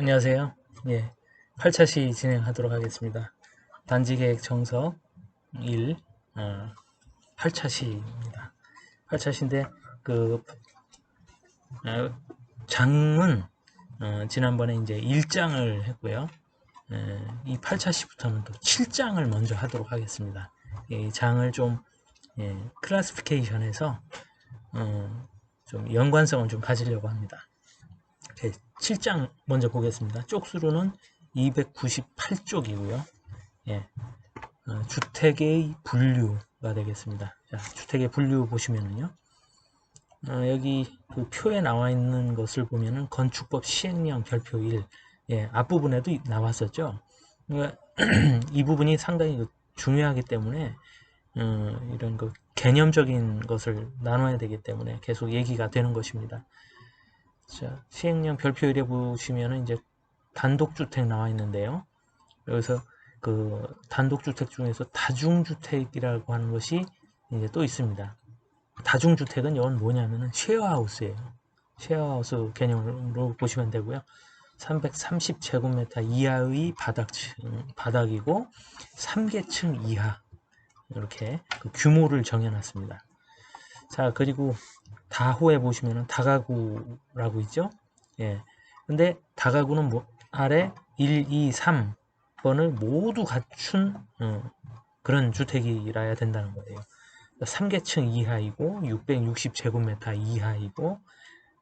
안녕하세요. 예, 8차 시 진행하도록 하겠습니다. 단지계획 정석 1, 어, 8차 시입니다. 8차 시인데, 그, 어, 장은, 어, 지난번에 이제 1장을 했고요. 에, 이 8차 시부터는 또 7장을 먼저 하도록 하겠습니다. 이 장을 좀, 예, 클래스피케이션에서, 어, 좀 연관성을 좀 가지려고 합니다. 7장 먼저 보겠습니다. 쪽수로는 298쪽이고요. 예, 어, 주택의 분류가 되겠습니다. 자, 주택의 분류 보시면은요. 어, 여기 그 표에 나와 있는 것을 보면은 건축법 시행령 별표 1 예, 앞부분에도 나왔었죠. 그러니까 이 부분이 상당히 중요하기 때문에 어, 이런 그 개념적인 것을 나눠야 되기 때문에 계속 얘기가 되는 것입니다. 자, 시행령 별표 1에 보시면은 이제 단독주택 나와 있는데요. 여기서 그 단독주택 중에서 다중주택이라고 하는 것이 이제 또 있습니다. 다중주택은 이건 뭐냐면은 쉐어하우스예요. 쉐어하우스 개념으로 보시면 되고요. 330제곱미터 이하의 바닥층, 바닥이고 3계층 이하 이렇게 그 규모를 정해놨습니다. 자 그리고 다호에 보시면은 다가구라고 있죠. 예. 근데 다가구는 뭐 아래 1, 2, 3번을 모두 갖춘 어, 그런 주택이라야 된다는 거예요. 3계층 이하이고 660제곱미터 이하이고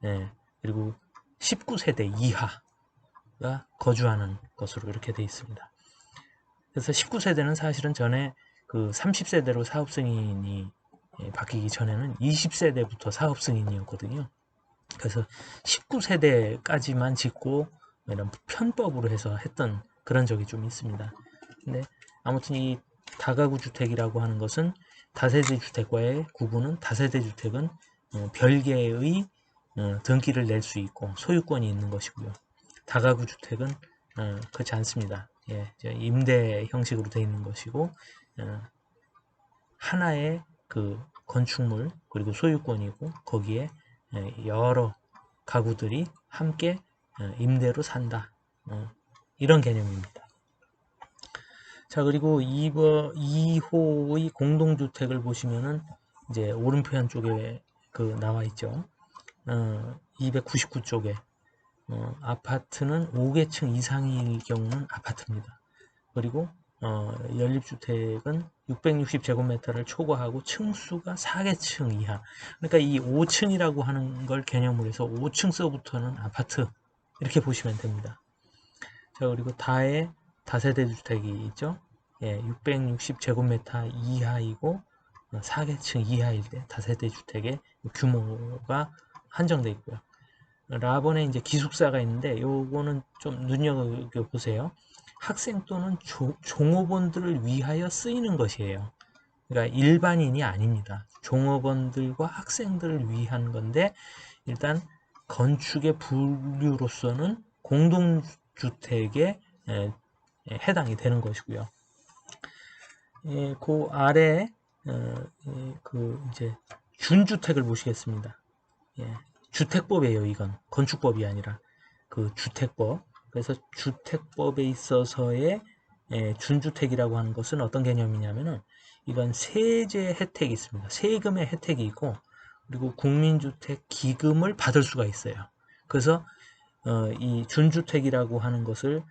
예, 그리고 19세대 이하가 거주하는 것으로 이렇게 되어 있습니다. 그래서 19세대는 사실은 전에 그 30세대로 사업 승인이 예, 바뀌기 전에는 20세대부터 사업 승인이었거든요. 그래서 19세대까지만 짓고 이런 편법으로 해서 했던 그런 적이 좀 있습니다. 근데 아무튼 이 다가구 주택이라고 하는 것은 다세대 주택과의 구분은 다세대 주택은 어, 별개의 어, 등기를 낼 수 있고 소유권이 있는 것이고요. 다가구 주택은 어, 그렇지 않습니다. 예, 임대 형식으로 되어 있는 것이고 하나의 그 건축물 그리고 소유권이고 거기에 여러 가구들이 함께 임대로 산다 어, 이런 개념입니다. 자 그리고 2번, 2호의 공동주택을 보시면은 이제 오른편 쪽에 그 나와 있죠. 어, 299쪽에 어, 아파트는 5계층 이상일 경우는 아파트입니다. 그리고 어, 연립주택은 660제곱미터를 초과하고 층수가 4개층 이하. 그러니까 이 5층이라고 하는 걸 개념으로 해서 5층서부터는 아파트. 이렇게 보시면 됩니다. 자 그리고 다의 다세대 주택이 있죠? 예, 660제곱미터 이하이고 4개층 이하일 때 다세대 주택의 규모가 한정되어 있고요. 라본에 이제 기숙사가 있는데 요거는 좀 눈여겨보세요 학생 또는 조, 종업원들을 위하여 쓰이는 것이에요. 그러니까 일반인이 아닙니다. 종업원들과 학생들을 위한 건데 일단 건축의 분류로서는 공동주택에 에, 해당이 되는 것이고요. 예, 그 아래 어, 예, 그 이제 준주택을 보시겠습니다. 예, 주택법이에요. 이건 건축법이 아니라 그 주택법. 그래서 주택법에 있어서의 예, 준주택이라고 하는 것은 어떤 개념이냐면은 이건 세제 혜택이 있습니다. 세금의 혜택이 있고 그리고 국민주택 기금을 받을 수가 있어요. 그래서 어, 이 준주택이라고 하는 것을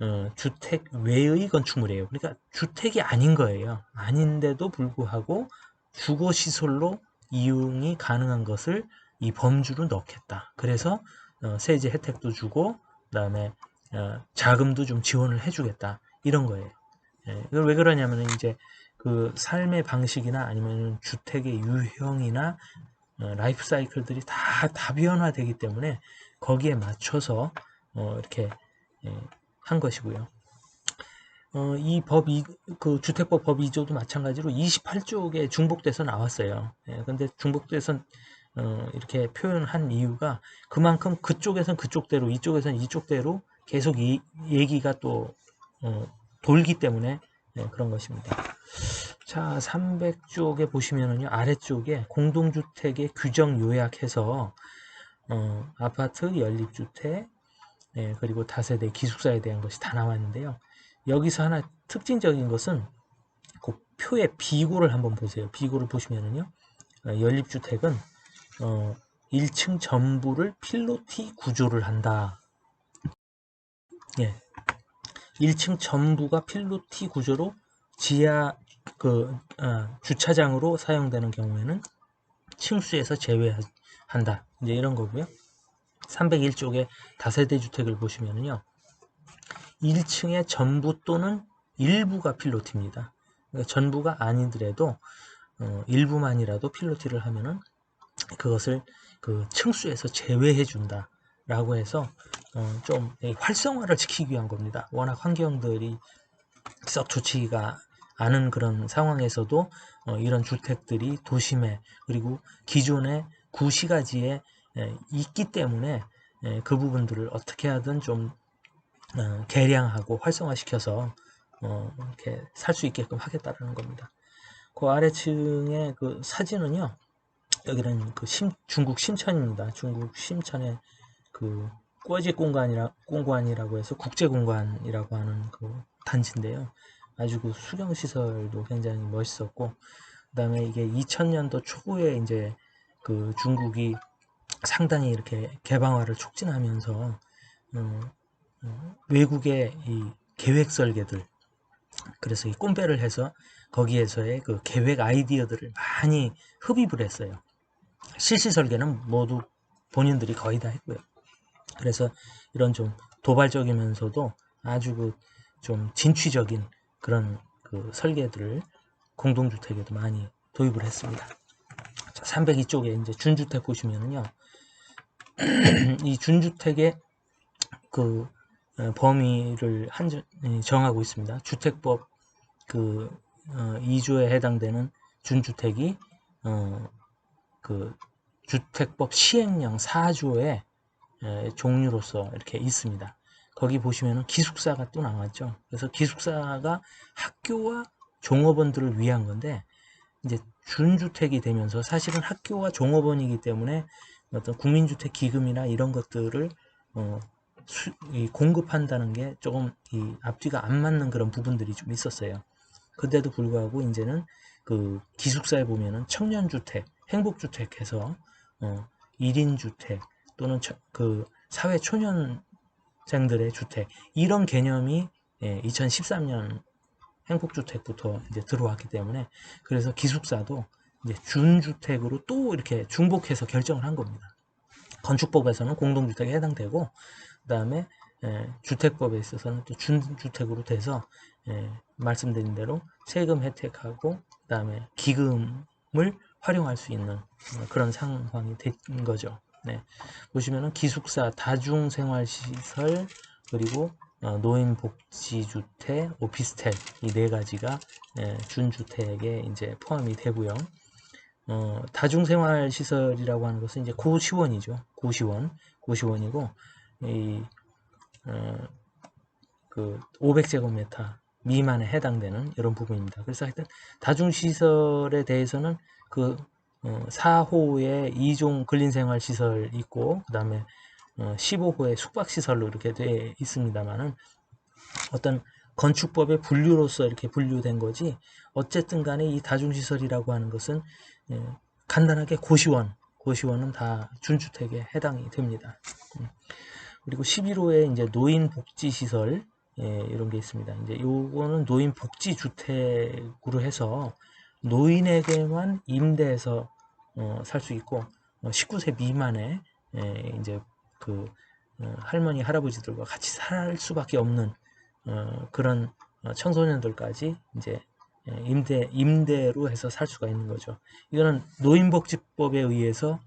어, 주택 외의 건축물이에요. 그러니까 주택이 아닌 거예요. 아닌데도 불구하고 주거시설로 이용이 가능한 것을 이 범주로 넣겠다. 그래서 어, 세제 혜택도 주고 그 다음에 어, 자금도 좀 지원을 해주겠다 이런 거예요. 예, 이걸 왜 그러냐면 이제 그 삶의 방식이나 아니면 주택의 유형이나 어, 라이프 사이클들이 다 다변화되기 때문에 거기에 맞춰서 어, 이렇게 예, 한 것이고요. 어, 이 법, 이, 그 주택법 법 2조도 마찬가지로 28쪽에 중복돼서 나왔어요. 예, 근데 중복돼서 어, 이렇게 표현한 이유가 그만큼 그쪽에선 그쪽대로 이쪽에선 이쪽대로 계속 이 얘기가 또 어, 돌기 때문에 네, 그런 것입니다. 자, 300쪽에 보시면은요, 아래쪽에 공동주택의 규정 요약해서 어, 아파트, 연립주택, 예, 그리고 다세대 기숙사에 대한 것이 다 나왔는데요. 여기서 하나 특징적인 것은 그 표의 비고를 한번 보세요. 비고를 보시면은요. 어, 연립주택은 어, 1층 전부를 필로티 구조를 한다. 예. 1층 전부가 필로티 구조로 지하 그 어, 주차장으로 사용되는 경우에는 층수에서 제외한다. 이제 이런 거고요. 301쪽에 다세대 주택을 보시면요. 1층의 전부 또는 일부가 필로티입니다. 그러니까 전부가 아니더라도 어, 일부만이라도 필로티를 하면은 그것을 그 층수에서 제외해 준다. 라고 해서 어, 좀 활성화를 시키기 위한 겁니다. 워낙 환경들이 썩 좋지가 않은 그런 상황에서도 어, 이런 주택들이 도심에 그리고 기존의 구시가지에 에, 있기 때문에 에, 그 부분들을 어떻게 하든 좀 어, 개량하고 활성화시켜서 어, 이렇게 살 수 있게끔 하겠다라는 겁니다. 그 아래층의 그 사진은요. 여기는 그 심, 중국 심천입니다. 중국 심천의 그 꼬지 공간이라 공관이라고 해서 국제 공간이라고 하는 그 단지인데요. 아주 그 수경 시설도 굉장히 멋있었고 그다음에 이게 2000년도 초에 이제 그 중국이 상당히 이렇게 개방화를 촉진하면서 음, 음, 외국의 이 계획 설계들 그래서 이 꼼배를 해서 거기에서의 그 계획 아이디어들을 많이 흡입을 했어요. 실시 설계는 모두 본인들이 거의 다 했고요. 그래서 이런 좀 도발적이면서도 아주 그 좀 진취적인 그런 그 설계들을 공동주택에도 많이 도입을 했습니다. 자, 302쪽에 이제 준주택 보시면은요. 이 준주택의 그 어, 범위를 한 정하고 있습니다. 주택법 그 어, 2조에 해당되는 준주택이 어, 그 주택법 시행령 4조에 종류로서 이렇게 있습니다. 거기 보시면 기숙사가 또 나왔죠. 그래서 기숙사가 학교와 종업원들을 위한 건데 이제 준주택이 되면서 사실은 학교와 종업원이기 때문에 어떤 국민주택 기금이나 이런 것들을 어, 수, 공급한다는 게 조금 이 앞뒤가 안 맞는 그런 부분들이 좀 있었어요. 그런데도 불구하고 이제는 그 기숙사에 보면은 청년주택, 행복주택 해서 어, 1인 주택 또는 처, 그 사회 초년생들의 주택 이런 개념이 예, 2013년 행복주택부터 이제 들어왔기 때문에 그래서 기숙사도 이제 준주택으로 또 이렇게 중복해서 결정을 한 겁니다. 건축법에서는 공동주택에 해당되고 그 다음에 예, 주택법에 있어서는 또 준주택으로 돼서 예, 말씀드린 대로 세금 혜택하고 그 다음에 기금을 활용할 수 있는 어, 그런 상황이 된 거죠. 네. 보시면은 기숙사, 다중생활시설, 그리고 어, 노인복지주택, 오피스텔 이 네 가지가 예, 준주택에 이제 포함이 되고요. 어, 다중생활시설이라고 하는 것은 이제 고시원이죠. 고시원, 고시원이고 이 어, 그 500제곱미터 미만에 해당되는 이런 부분입니다. 그래서 하여튼 다중시설에 대해서는 그 어, 4호에 2종 근린생활시설 있고 그 다음에 어, 15호에 숙박시설로 이렇게 돼 있습니다만은 어떤 건축법의 분류로서 이렇게 분류된 거지 어쨌든 간에 이 다중시설이라고 하는 것은 예, 간단하게 고시원 고시원은 다 준주택에 해당이 됩니다. 음. 그리고 11호에 이제 노인복지시설 예, 이런 게 있습니다. 이제 요거는 노인복지주택으로 해서 노인에게만 임대해서 어, 살 수 있고 어, 19세 미만의 에, 이제 그 어, 할머니 할아버지들과 같이 살 수밖에 없는 어, 그런 어, 청소년들까지 이제 임대 임대로 해서 살 수가 있는 거죠. 이거는 노인복지법에 의해서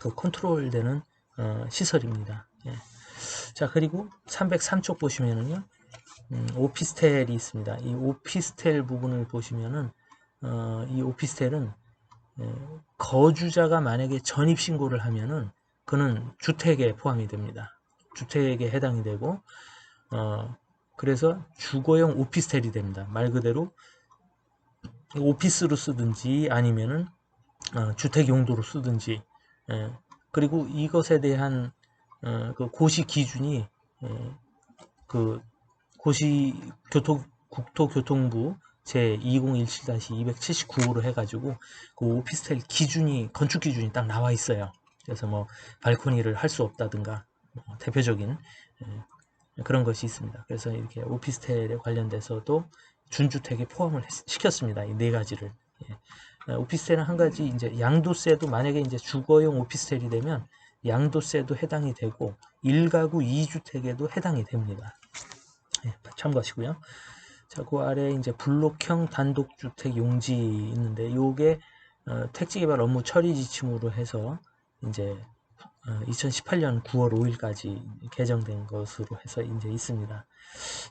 그 컨트롤되는 어, 시설입니다. 예. 자 그리고 303쪽 보시면은요 음, 오피스텔이 있습니다. 이 오피스텔 부분을 보시면은 어, 이 오피스텔은 예, 거주자가 만약에 전입신고를 하면은 그는 주택에 포함이 됩니다. 주택에 해당이 되고 어, 그래서 주거용 오피스텔이 됩니다. 말 그대로 오피스로 쓰든지 아니면은 어, 주택 용도로 쓰든지 예, 그리고 이것에 대한 어, 그 고시 기준이 예, 그 고시 교통 국토교통부 제 2017-279호로 해가지고 그 오피스텔 기준이 건축 기준이 딱 나와 있어요. 그래서 뭐 발코니를 할 수 없다든가 뭐 대표적인 예, 그런 것이 있습니다. 그래서 이렇게 오피스텔에 관련돼서도 준주택에 포함을 시켰습니다. 이 네 가지를. 예. 어, 오피스텔은 한 가지 이제 양도세도 만약에 이제 주거용 오피스텔이 되면 양도세도 해당이 되고 1가구 2주택에도 해당이 됩니다. 예, 참고하시고요. 자, 그 아래 이제 블록형 단독주택 용지 있는데 요게 어, 택지개발 업무 처리 지침으로 해서 이제 어, 2018년 9월 5일까지 개정된 것으로 해서 이제 있습니다.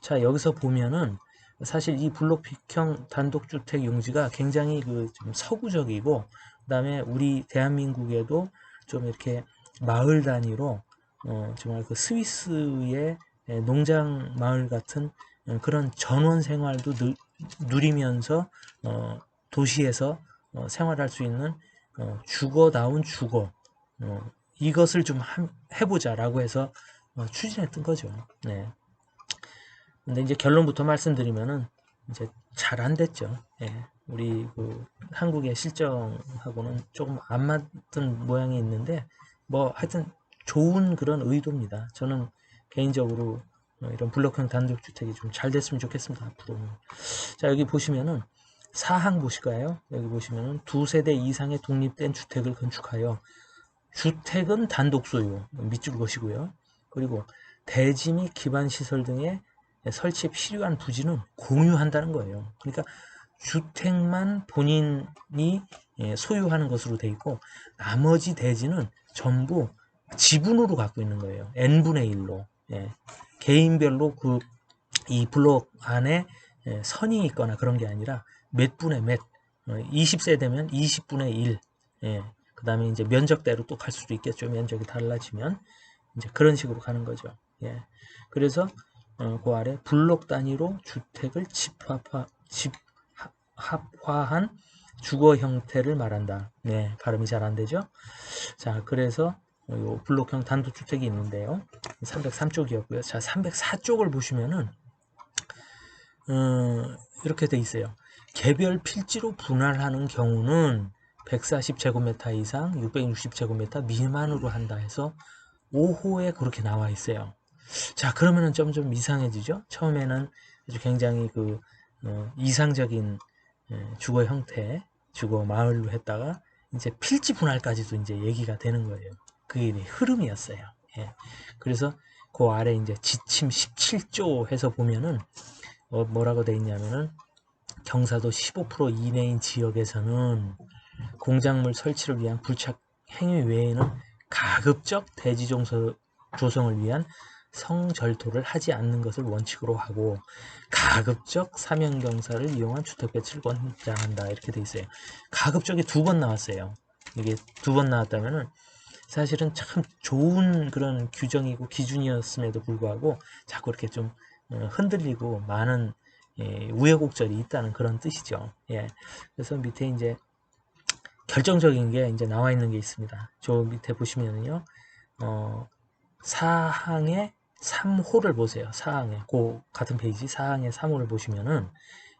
자, 여기서 보면은 사실 이 블록형 단독주택 용지가 굉장히 그 좀 서구적이고 그다음에 우리 대한민국에도 좀 이렇게 마을 단위로 어 정말 그 스위스의 농장 마을 같은 어, 그런 전원 생활도 누, 누리면서 어 도시에서 어 생활할 수 있는 어 주거다운 주거 어 이것을 좀 해보자라고 해서 어, 추진했던 거죠. 네. 근데 이제 결론부터 말씀드리면은 이제 잘 안 됐죠. 예. 우리 그 한국의 실정하고는 조금 안 맞던 모양이 있는데 뭐 하여튼 좋은 그런 의도입니다. 저는 개인적으로 이런 블록형 단독주택이 좀 잘 됐으면 좋겠습니다. 앞으로는. 자 여기 보시면은 사항 보실까요? 여기 보시면은 두 세대 이상의 독립된 주택을 건축하여 주택은 단독 소유 밑줄 것이고요. 그리고 대지 및 기반 시설 등의 설치에 필요한 부지는 공유한다는 거예요. 그러니까 주택만 본인이 예, 소유하는 것으로 돼 있고 나머지 대지는 전부 지분으로 갖고 있는 거예요. n분의 1로 예. 개인별로 그 이 블록 안에 예, 선이 있거나 그런 게 아니라 몇 분의 몇 20세 어, 되면 20분의 1 예. 그 다음에 이제 면적대로 또 갈 수도 있겠죠. 면적이 달라지면 이제 그런 식으로 가는 거죠. 예. 그래서 어, 그 아래 블록 단위로 주택을 집합화, 집합화한 주거 형태를 말한다. 네, 발음이 잘 안 되죠? 자, 그래서 요 블록형 단독주택이 있는데요. 303쪽이었고요. 자, 304쪽을 보시면은 어, 이렇게 돼 있어요. 개별 필지로 분할하는 경우는 140제곱미터 이상 660제곱미터 미만으로 한다 해서 5호에 그렇게 나와 있어요. 자 그러면은 점점 이상해지죠. 처음에는 아주 굉장히 그 어, 이상적인 예, 주거 형태, 주거 마을로 했다가 이제 필지 분할까지도 이제 얘기가 되는 거예요. 그게 흐름이었어요. 예. 그래서 그 아래 이제 지침 17조 해서 보면은 어, 뭐라고 돼 있냐면은 경사도 15% 이내인 지역에서는 공작물 설치를 위한 불착 행위 외에는 가급적 대지 조성을 위한 성절토를 하지 않는 것을 원칙으로 하고 가급적 사면경사를 이용한 주택 배치를 권장한다 이렇게 돼 있어요. 가급적이 두 번 나왔어요. 이게 두 번 나왔다면은 사실은 참 좋은 그런 규정이고 기준이었음에도 불구하고 자꾸 이렇게 좀 어, 흔들리고 많은 예, 우여곡절이 있다는 그런 뜻이죠. 예. 그래서 밑에 이제 결정적인 게 이제 나와 있는 게 있습니다. 저 밑에 보시면은요, 어, 사항의 3호를 보세요. 사항에 그 같은 페이지 사항의 3호를 보시면은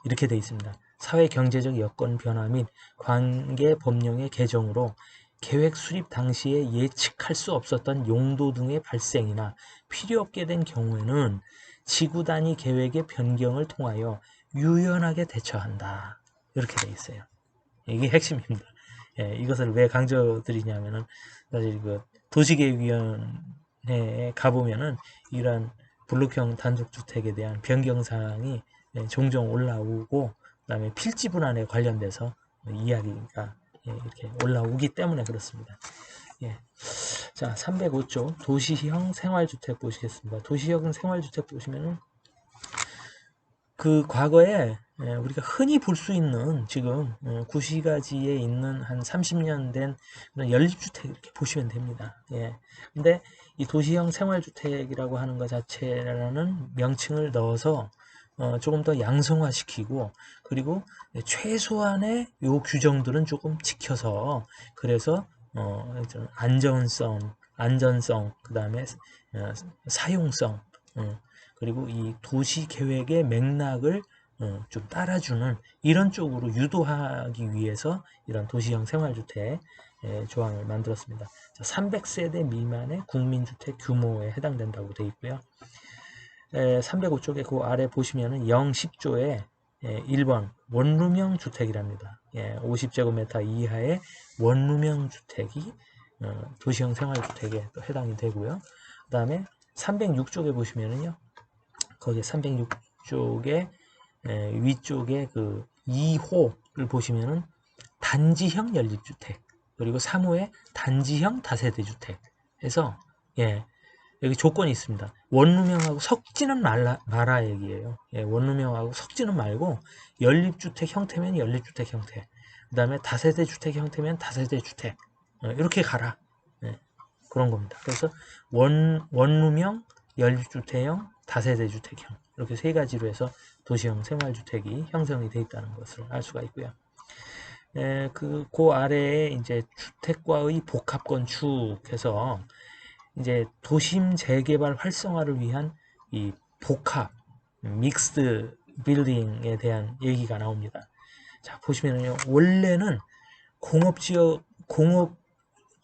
이렇게 되어 있습니다. 사회 경제적 여건 변화 및 관계 법령의 개정으로 계획 수립 당시에 예측할 수 없었던 용도 등의 발생이나 필요 없게 된 경우에는 지구 단위 계획의 변경을 통하여 유연하게 대처한다. 이렇게 되어 있어요. 이게 핵심입니다. 예, 이것을 왜 강조드리냐면은 사실 그 도시계획위원회에 가보면은 이러한 블록형 단독주택에 대한 변경사항이 예, 종종 올라오고 그 다음에 필지 분할에 관련돼서 이야기가 예, 이렇게 올라오기 때문에 그렇습니다. 예. 자, 305조 도시형 생활주택 보시겠습니다. 도시형 생활주택 보시면은 그 과거에 예, 우리가 흔히 볼 수 있는 지금 어, 구시가지에 있는 한 30년 된 연립주택 이렇게 보시면 됩니다. 예. 근데 이 도시형 생활주택이라고 하는 것 자체라는 명칭을 넣어서 어, 조금 더 양성화시키고 그리고 최소한의 요 규정들은 조금 지켜서 그래서 어, 안전성, 안전성, 그 다음에 어, 사용성 어, 그리고 이 도시 계획의 맥락을 어, 좀 따라주는 이런 쪽으로 유도하기 위해서 이런 도시형 생활주택 예, 조항을 만들었습니다. 300세대 미만의 국민주택 규모에 해당된다고 되어 있고요. 305쪽에 그 아래 보시면은 0, 10조에 1번 원룸형 주택이랍니다. 50제곱미터 이하의 원룸형 주택이 어, 도시형 생활주택에 또 해당이 되고요. 그 다음에 306쪽에 보시면은요. 거기 306쪽에 위쪽에 그 2호를 보시면은 단지형 연립주택 그리고 3호에 단지형 다세대 주택 해서 예 여기 조건이 있습니다. 원룸형하고 섞지는 말라, 마라 얘기예요. 예, 원룸형하고 섞지는 말고 연립주택 형태면 연립주택 형태 그 다음에 다세대 주택 형태면 다세대 주택 어, 이렇게 가라 예, 그런 겁니다. 그래서 원, 원룸형, 연립주택형, 다세대 주택형 이렇게 세 가지로 해서 도시형 생활주택이 형성이 되어 있다는 것을 알 수가 있고요. 에, 그, 그 아래에 이제 주택과의 복합 건축해서 이제 도심 재개발 활성화를 위한 이 복합, 믹스드 빌딩에 대한 얘기가 나옵니다. 자, 보시면요. 원래는 공업지역, 공업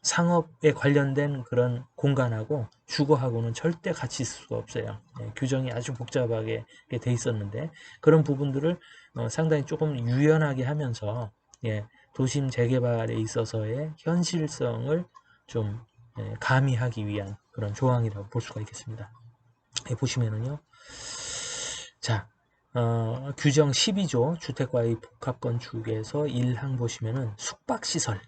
상업에 관련된 그런 공간하고 주거하고는 절대 같이 있을 수가 없어요. 예, 규정이 아주 복잡하게 돼 있었는데 그런 부분들을 어, 상당히 조금 유연하게 하면서 예, 도심 재개발에 있어서의 현실성을 좀 예, 가미하기 위한 그런 조항이라고 볼 수가 있겠습니다. 예, 보시면은요. 자, 어, 규정 12조 주택과의 복합건축에서 1항 보시면은 숙박시설,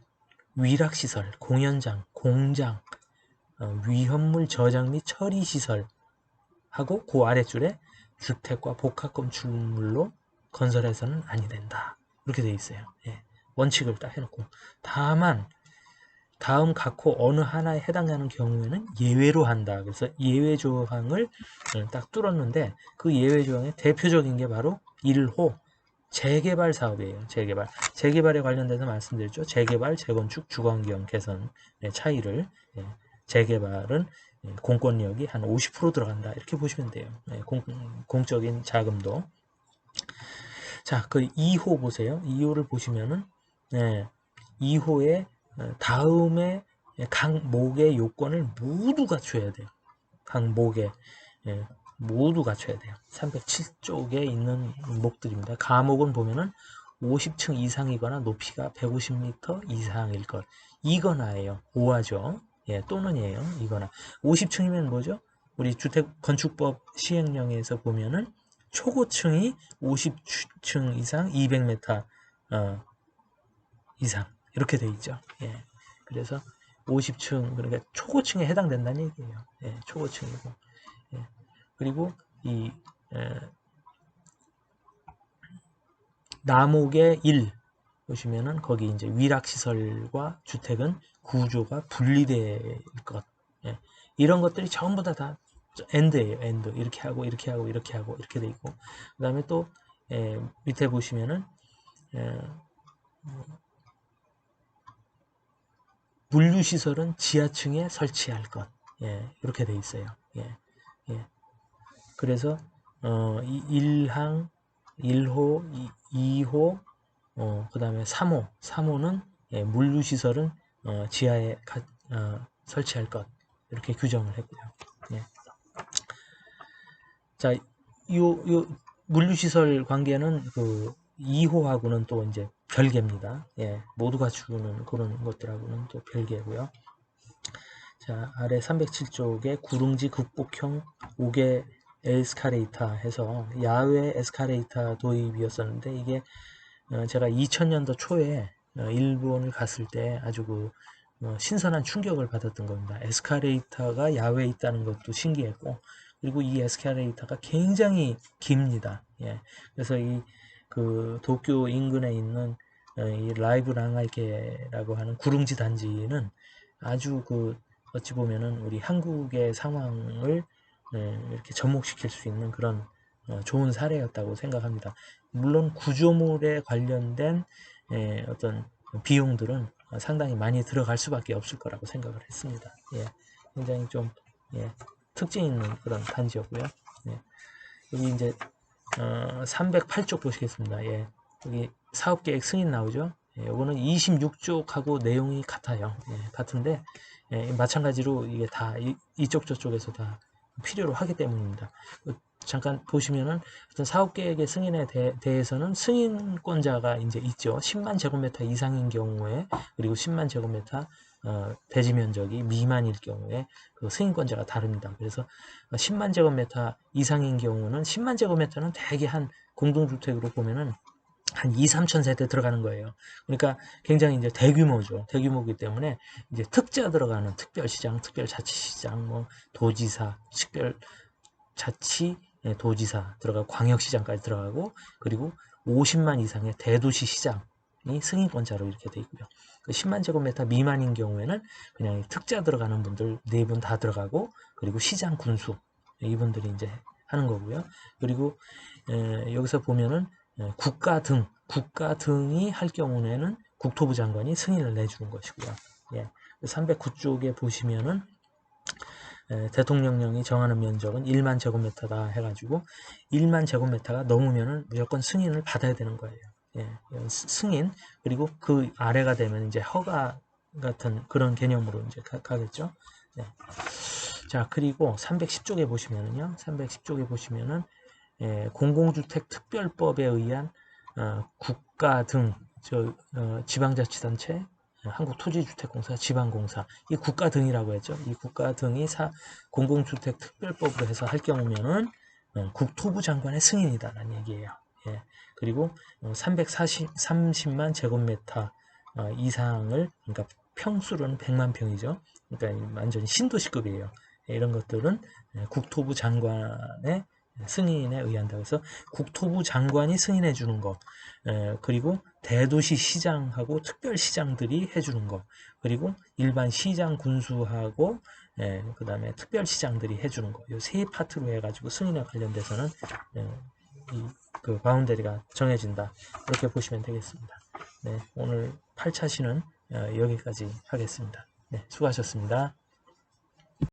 위락시설, 공연장, 공장, 어, 위험물 저장 및 처리시설 하고 그 아래줄에 주택과 복합건축물로 건설해서는 아니 된다. 이렇게 되어 있어요. 예. 원칙을 딱 해놓고 다만 다음 각호 어느 하나에 해당하는 경우에는 예외로 한다. 그래서 예외 조항을 딱 뚫었는데 그 예외 조항의 대표적인 게 바로 1호 재개발 사업이에요. 재개발. 재개발에 관련돼서 말씀드렸죠. 재개발, 재건축, 주거환경 개선의 차이를 예, 재개발은 예, 공권력이 한 50% 들어간다. 이렇게 보시면 돼요. 예, 공, 공적인 자금도. 자, 그 2호 보세요. 2호를 보시면은 예, 2호의 어, 다음에 각 목의 요건을 모두 갖춰야 돼요. 각 목에 예, 모두 갖춰야 돼요. 307쪽에 있는 목들입니다. 가목은 보면은 50층 이상이거나 높이가 150m 이상일 것. 이거나예요. 오하죠. 예, 또는이에요. 이거나. 50층이면 뭐죠? 우리 주택 건축법 시행령에서 보면은 초고층이 50층 이상 200m 어, 이상 이렇게 돼 있죠. 예. 그래서 50층 그러니까 초고층에 해당된다는 얘기예요. 예, 초고층이고. 예. 그리고 이 에, 나목의 1 보시면은 거기 이제 위락 시설과 주택은 구조가 분리될 것. 예. 이런 것들이 전부 다, 다 엔드예요. 엔드. 이렇게 하고 이렇게 하고 이렇게 하고 이렇게 돼 있고. 그 다음에 또 에, 밑에 보시면은 에, 물류시설은 지하층에 설치할 것. 예, 이렇게 돼 있어요. 예, 예. 그래서 어, 1항, 1호, 2, 호 어, 그 다음에 3호, 3호는 예, 물류시설은 어, 지하에 가, 어, 설치할 것 이렇게 규정을 했고요. 예. 자, 요, 요 물류시설 관계는 그 2호하고는 또 이제 별개입니다. 예, 모두 갖추는 그런 것들하고는 또 별개고요. 자, 아래 307쪽에 구릉지 극복형 5개 에스카레이터 해서 야외 에스카레이터 도입이었었는데 이게 어, 제가 2000년도 초에 어, 일본을 갔을 때 아주 그 어, 신선한 충격을 받았던 겁니다. 에스카레이터가 야외에 있다는 것도 신기했고 그리고 이 에스카레이터가 굉장히 깁니다. 예. 그래서 이 그 도쿄 인근에 있는 이 라이브 랑하이케라고 하는 구릉지 단지는 아주 그 어찌 보면은 우리 한국의 상황을 네, 이렇게 접목시킬 수 있는 그런 어, 좋은 사례였다고 생각합니다. 물론 구조물에 관련된 예, 어떤 비용들은 상당히 많이 들어갈 수밖에 없을 거라고 생각을 했습니다. 예, 굉장히 좀 예, 특징 있는 그런 단지였고요. 예. 여기 이제 어, 308쪽 보시겠습니다. 예. 여기 사업계획 승인 나오죠. 예, 요거는 26쪽하고 내용이 같아요. 예, 같은데 예, 마찬가지로 이게 다 이, 이쪽 저쪽에서 다 필요로 하기 때문입니다. 그 잠깐 보시면은 어떤 사업계획의 승인에 대, 해서는 승인권자가 이제 있죠. 10만 제곱미터 이상인 경우에 그리고 10만 제곱미터 어, 대지 면적이 미만일 경우에 그 승인권자가 다릅니다. 그래서 10만 제곱미터 이상인 경우는 10만 제곱미터는 대개 한 공동주택으로 보면은 한 2, 3천 세대 들어가는 거예요. 그러니까 굉장히 이제 대규모죠. 대규모이기 때문에 이제 특자 들어가는 특별시장, 특별자치시장, 뭐 도지사, 특별자치, 예, 도지사 들어가고 광역시장까지 들어가고 그리고 50만 이상의 대도시 시장이 승인권자로 이렇게 돼 있고요. 그 10만 제곱미터 미만인 경우에는 그냥 특자 들어가는 분들 네 분 다 들어가고 그리고 시장 군수 이분들이 이제 하는 거고요. 그리고 에, 여기서 보면은 에, 국가 등 국가 등이 할 경우에는 국토부 장관이 승인을 내주는 것이고요. 예, 309쪽에 보시면은 에, 대통령령이 정하는 면적은 1만 제곱미터다 해가지고 1만 제곱미터가 넘으면은 무조건 승인을 받아야 되는 거예요. 예, 승인 그리고 그 아래가 되면 이제 허가 같은 그런 개념으로 이제 가, 겠죠 네. 자 그리고 310쪽에 보시면은요. 310쪽에 보시면은 예, 공공주택 특별법에 의한 어, 국가 등 저, 어, 지방자치단체 한국토지주택공사, 지방공사 이 국가 등이라고 했죠. 이 국가 등이 사, 공공주택 특별법으로 해서 할 경우면은 어, 국토부 장관의 승인이다라는 얘기예요. 예. 그리고 340, 어, 30만 제곱미터 어, 이상을 그러니까 평수로는 100만 평이죠. 그러니까 완전히 신도시급이에요. 예, 이런 것들은 예, 국토부 장관의 승인에 의한다. 그래서 국토부 장관이 승인해 주는 것, 예, 그리고 대도시 시장하고 특별시장들이 해주는 것, 그리고 일반 시장 군수하고 그 다음에 특별시장들이 해주는 것, 이 세 파트로 해가지고 승인에 관련돼서는 이, 그 바운더리가 정해진다. 이렇게 보시면 되겠습니다. 네, 오늘 8차 시는 어, 여기까지 하겠습니다. 네, 수고하셨습니다.